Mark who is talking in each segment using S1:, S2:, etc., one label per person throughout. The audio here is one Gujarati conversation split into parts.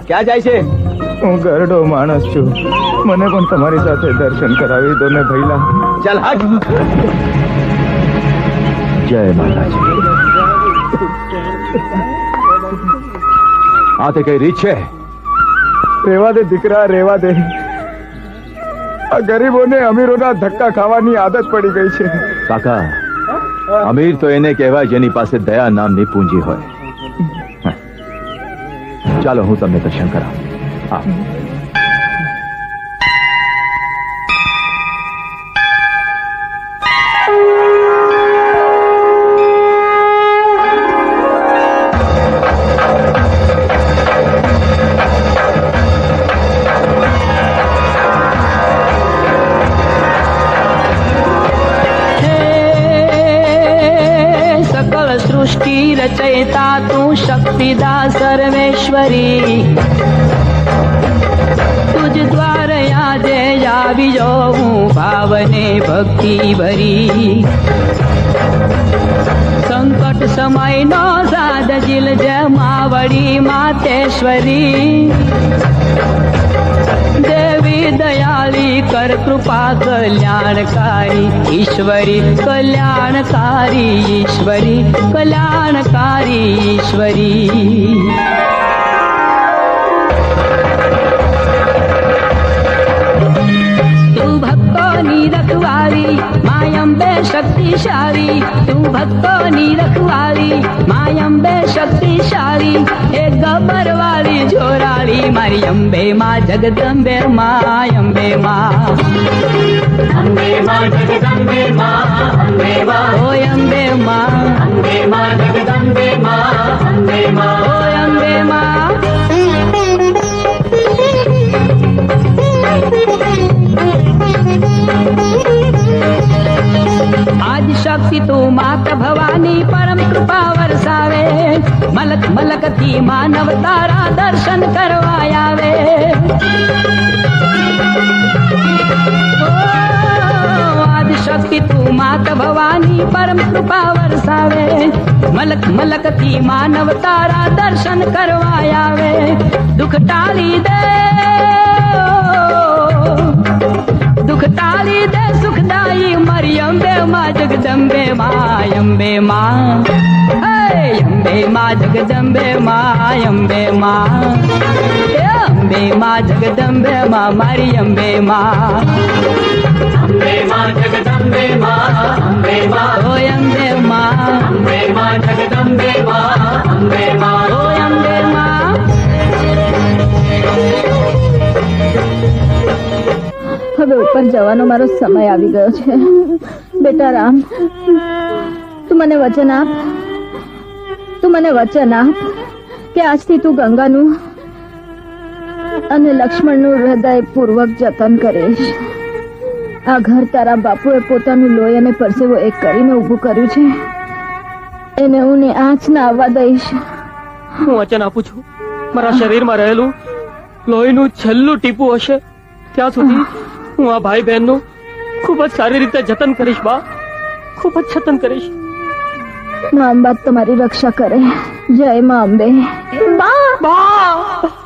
S1: ક્યાં જાય છે?
S2: હું ગરડો માણસ છું. મને પણ તમારી સાથે દર્શન કરાવી દો ને ભૈલા.
S1: ચાલ હટ. જય માતાજી. આ તે કઈ રીત છે?
S2: રેવા દે દીકરા રેવા દે. આ ગરીબોને અમીરોના ધક્કા ખાવાની આદત પડી ગઈ છે.
S1: કાકા અમીર તો એને કહેવાય જેની પાસે દયા નામની પૂંજી હોય. ચાલો હું તમને દર્શન કરાવું. હા
S3: शक्तिदा सर्वेश्वरी तुझ द्वार આજે આવી જોઉં ભાવને ભક્તિ ભરી સંકટ સમયનો સાદ જીલ જમાવડી માતેશ્વરી દેવી દયાળી કર કૃપા કલ્યાણકારી ઈશ્વરી કલ્યાણકારી ઈશ્વરી કલ્યાણકારી ઈશ્વરી તું ભક્તોની રખવાળી માયંબે શક્તિશાળી તું ભક્તોની રખવાળી માયંબે મારી અંબે માં જગદંબે માં અંબે માં
S4: અંબે માં જગદંબે માં અંબે માં
S3: ઓ અંબે માં
S4: અંબે માં જગદંબે માં અંબે માં
S3: ઓ અંબે માં આજ શક્તિ તું માત ભવાની પરમ કૃપા વરસાવે મલક મલકથી માનવ તારા દર્શન કરવા ઓ, આદ શક્તિ તું માત ભવાની પરમ કૃપા વરસાવે મલક મલકથી માનવ તારા દર્શન કરવા આવે દુઃખ ટાળી દે દુઃખ ટાળી દે સુખદાયી મારી અંબે માં જગદંબે માં અંબે માં હે અંબે માં જગદંબે માં અંબે માં હે અંબે માં જગદંબે માં મારી અંબે માં.
S4: અંબે માં જગદંબે માં અંબે માં.
S3: ઓય અંબે માં.
S4: અંબે માં જગદંબે માં અંબે માં.
S3: ઓય અંબે માં.
S5: હવે ઉપર જવાનો મારો સમય આવી ગયો છે. બેટા રામ તું મને વચન આપ. તું મને વચન આપ કે આજથી તું ગંગાનું અને લક્ષ્મણનું હૃદય પૂર્વક જતન કરીશ. આ ઘર તારા બાપુએ પોતાનું લોહી અને પરસેવો એક કરીને ઊભું કર્યું છે. એને હું ને આંચ ના આવવા દઈશ.
S6: હું વચન આપું છું. મારા શરીરમાં રહેલું લોહીનું છેલ્લું ટીપું હશે. ત્યાં સુધી હું આ ભાઈ બહેનનું ખૂબ જ સારી રીતે જતન કરીશ બા. ખૂબ જ જતન કરીશ.
S5: માં અંબા તમારી રક્ષા કરે. જય મા અંબે. બા!
S6: બા!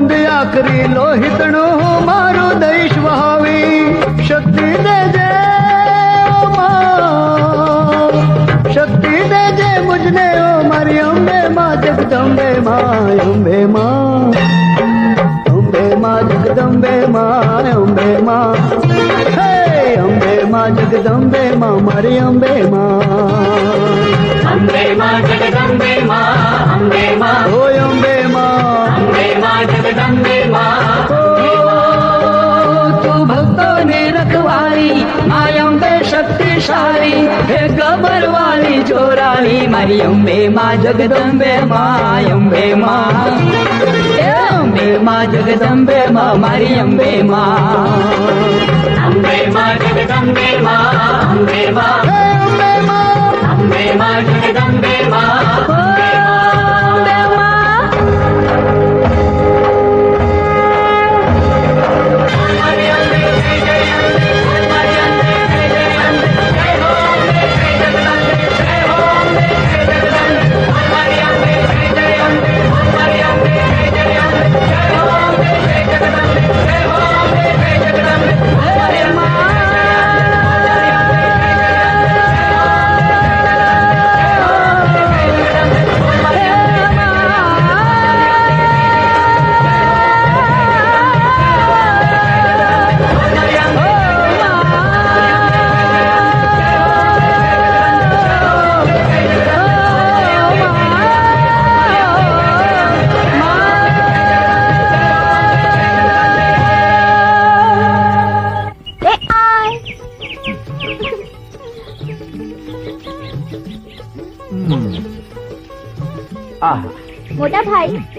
S7: માંડી બુંદ લોહિતણું હું મારું દઈશ વહાવી. શક્તિ દેજે શક્તિ દેજે મુજને ઓ મારી અંબે માં જગદંબે માં અંબે માં. અંબે માં જગદંબે માં અંબે માં. હે અંબે માં જગદંબે માં મારી અંબે માં.
S4: અંબે માં જગદંબે માં અંબે માં.
S7: ઓ અંબે માં.
S4: માં જગદંબે માં
S3: તું ભક્તોને રખવાળી માય અંબે શક્તિશાળી હે ગબરવાળી ચોરાળી મારી અંબે માં જગદંબે માં અંબે માં અંબે માં જગદંબે માં મારી અંબે માં
S4: અંબે માં જગદંબે માં અંબે માં
S7: અંબે માં
S4: જગદંબે માં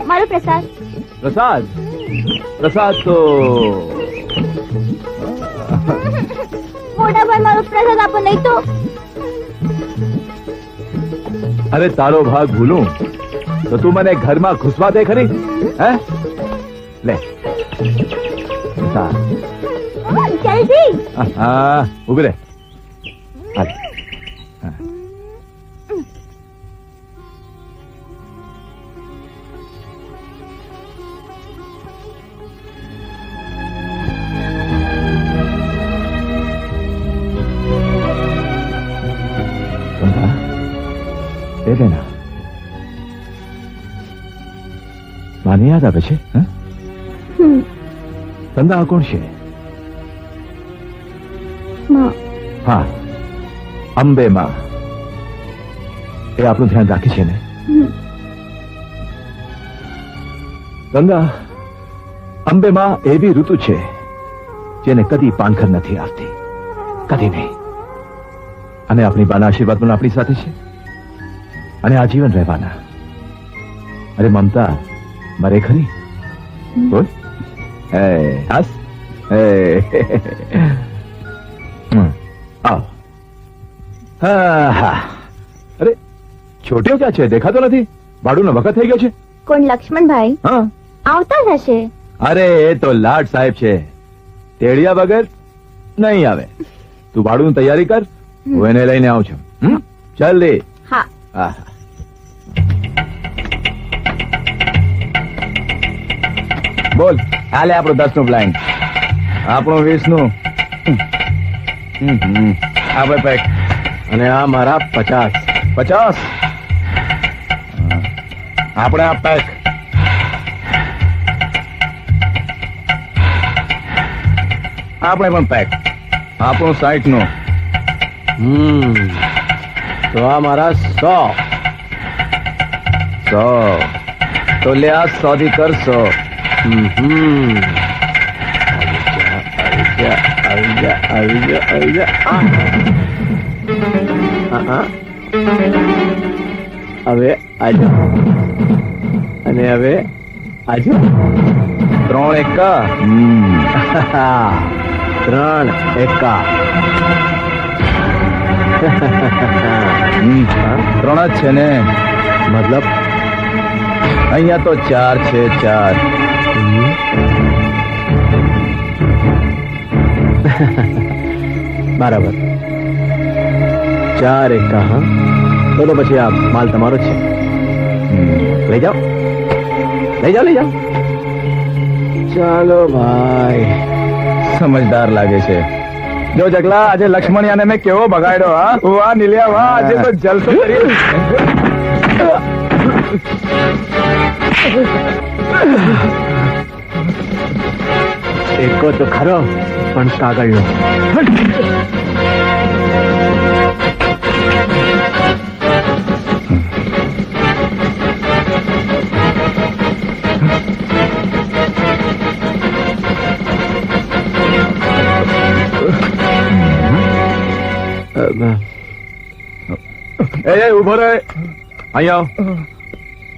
S8: મારો પ્રસાદ.
S1: પ્રસાદ? પ્રસાદ તો
S8: મોટા ભાઈ મારો પ્રસાદ આપો નહીં તો?
S1: અરે તારો ભાગ ભૂલું. તો તું મને ઘરમાં ઘૂસવા દે ખરી? હે? લે.
S8: જલ્દી
S1: હા ઊભી રે હાલ. એ બેના માને યાદ આવે છે? કંદા આ કોણ છે હા અંબે માં એ આપણું ધ્યાન રાખે છે ને ગંગા અંબેમાં એવી ઋતુ છે જેને કદી પાનખર નથી આવતી કદી નહીં અને આપણી બાના આશીર્વાદ પણ આપણી સાથે છે અને આજીવન રહેવાના. અરે મમતા મરે ખરી? બોલ. હાસ. આવ. અરે છોટ્યો ક્યાં છે? દેખાતો નથી? ભાડુનો વખત થઈ ગયો છે.
S8: કોણ? લક્ષ્મણભાઈ?
S1: હા.
S8: આવતા જ હશે.
S1: અરે એ તો લાડ સાહેબ છે. તેડિયા વગર નહીં આવે. તું ભાડું તૈયારી કર. હું એને લઈને આવું છું? જલ્દી
S8: હા
S1: હા. બોલ. હાલે આપણું દસનું બ્લાઇન્ડ આપણું વીસનું આ પેક અને આ મારા પચાસ. પચાસ? આપણે આ પેક આપણે પણ પેક આપણું સાઈઠનું હમ. તો આ મારા સો. સો. તો લે આ સો થી કરશો. હવે આજો અને હવે આજો ત્રણ એકા. ત્રણ એકા હમ, ત્રણ જ છે ને? મતલબ? અહીંયા તો ચાર છે ચાર. બરાબર. ચાર એકા હા. તો તો પછી આ માલ તમારો છે. લઈ જાઓ. લઈ જાઓ લઈ જાઓ. ચાલો ભાઈ. સમજદાર લાગે છે.
S2: જો જગલા આજે લક્ષ્મણિયાને મેં કેવો બગાડ્યો હા? વાહ નીલિયા, વાહ, આજે તો જલસો કરી.
S1: એકો તો ખરો પણ કાગળનો. એ ઊભો રહે. અહીંયા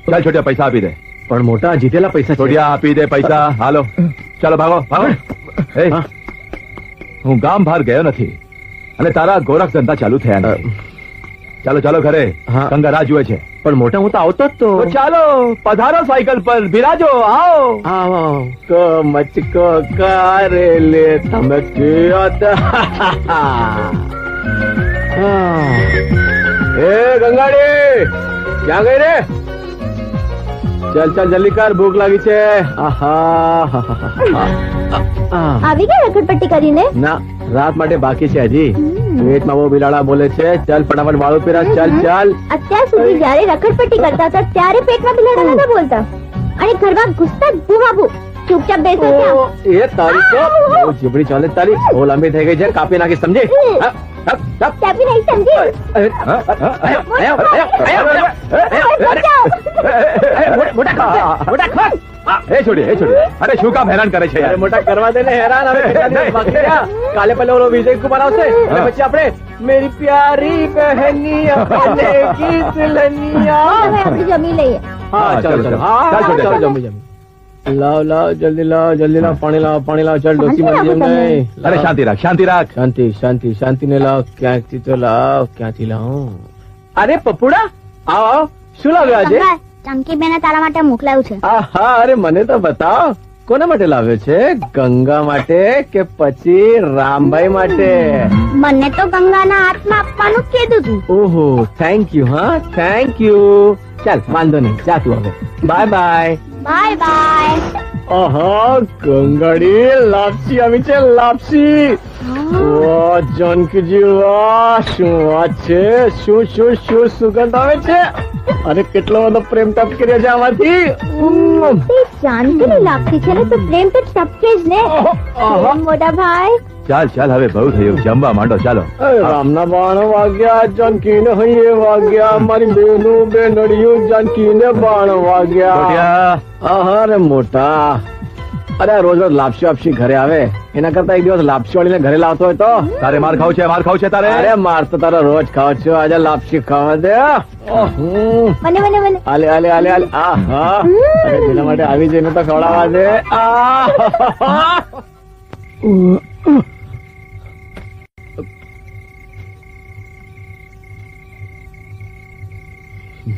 S1: ચાલ છોટિયા પૈસા આપી દે.
S2: પણ મોટા જીતેલા પૈસા
S1: છોડ્યા આપી દે પૈસા. હાલો. ચાલો ભાગો ભાગો.
S2: હું.
S1: ગામ બહાર ગયો નથી અને તારા ગોરખ ધંધા ચાલુ થયા નથી. ચાલો ચાલો ઘરે. ગંગા રાહ જુએ છે.
S2: પણ મોટા હું તો આવતો જ તો.
S1: તો ચાલો પધારો સાયકલ પર. બિરાજો આવો.
S2: આવો ક મચકો કારે લે તમે એ ગંગાડી ક્યાં ગઈ રે? ચાલ ચાલ જલ્દી કર ભૂખ લાગી છે.
S8: આવી ગયા રખડપટ્ટી કરીને?
S2: ના રાત માટે બાકી છે હજી. પેટમાં બહુ બિલાડા બોલે છે. ચાલ ફટાફટ વાળું પીરા ચાલ ચાલ.
S8: અત્યાર સુધી જયારે રખડપટ્ટી કરતા હતા ત્યારે પેટમાં બિલાડા નતા બોલતા. અને ઘરમાં ઘુસતા જ બુહાબુ. ચૂપચાપ બેસો
S2: એ તારી તો જીબડી ચાલે તારી. બહુ લાંબી થઈ ગઈ છે કાપી નાખી સમજી.
S8: ચાપી નહીં સમજી.
S1: એ છોડી એ છોડી અરે શું કામ હેરાન કરે છે યાર
S2: મોટા કરવા દે ને હેરાન હવે. કાલે પેલો ઓલો વિજય કુમાર આવશે અને પછી આપણે મેરી પ્યારી બહેની અપને કી દુલ્હનિયા.
S8: હવે આપણે જમી લઈએ
S2: હા ચાલો ચાલો હા
S1: ચાલ,
S2: જમી જમી લાવ લાવ જલ્દી લાવ જલ્દી લાવ પાણી લાવ પાણી લાવ ચાલ ડોસી
S8: શાંતિ
S2: જેમ નહીં.
S1: અરે શાંતિ રાખ શાંતિ રાખ.
S2: શાંતિ શાંતિ શાંતિ ને લાવ ક્યાંથી તો લાવ ક્યાંથી લાવ. અરે પપુડા આવ આવ. શું લાવ્યો આજે?
S8: ચમકી બેને તારા માટે મોકલાયું છે.
S2: આહા અરે મને તો બતાવ. કોના માટે લાવ્યો છે? ગંગા માટે કે પછી રામભાઈ માટે?
S8: મને તો ગંગાના હાથમાં આપવાનું કીધું તું.
S2: ઓહો થેન્ક યુ હા થેન્ક યુ ચાલ વાંધો નહીં જા તું હવે. Bye bye
S8: bye bye.
S2: આહા ગંગાડી લાપસી આવી છે લાપસી. વાહ જાનકીજી વાહ શું વાત છે? શું શું શું સુગંધ આવે છે? અને કેટલો બધો પ્રેમ ટપકી કર્યો છે આમાંથી.
S8: જાનકીની લાગતી છે ને તો પ્રેમ તો ટપકે જ ને. મોટા ભાઈ.
S1: ચાલ ચાલ હવે બહુ થયું. જમવા માંડો ચાલો.
S2: રામના બાણ વાગ્યા જાનકીને હૈયે વાગ્યા મારી બેનું બેનડિયું જાનકીને બાણ વાગ્યા. અરે મોટા. અરે રોજ રોજ લાપસી વાપસી ઘરે આવે. એના કરતા એક દિવસ લાપસી વાળીને ઘરે લાવતો હોય તો?
S1: તારે માર ખાવ છે માર ખાવ છે તારે?
S2: અરે માર તો તારો રોજ ખાવ છો આજે લાપસી ખાવા દે હમ.
S8: મને મને મને.
S2: આલે આલે આલે આલે. આહા અરે તેના માટે આવી જઈને તો ખવડાવવા દે. આહા. Oh.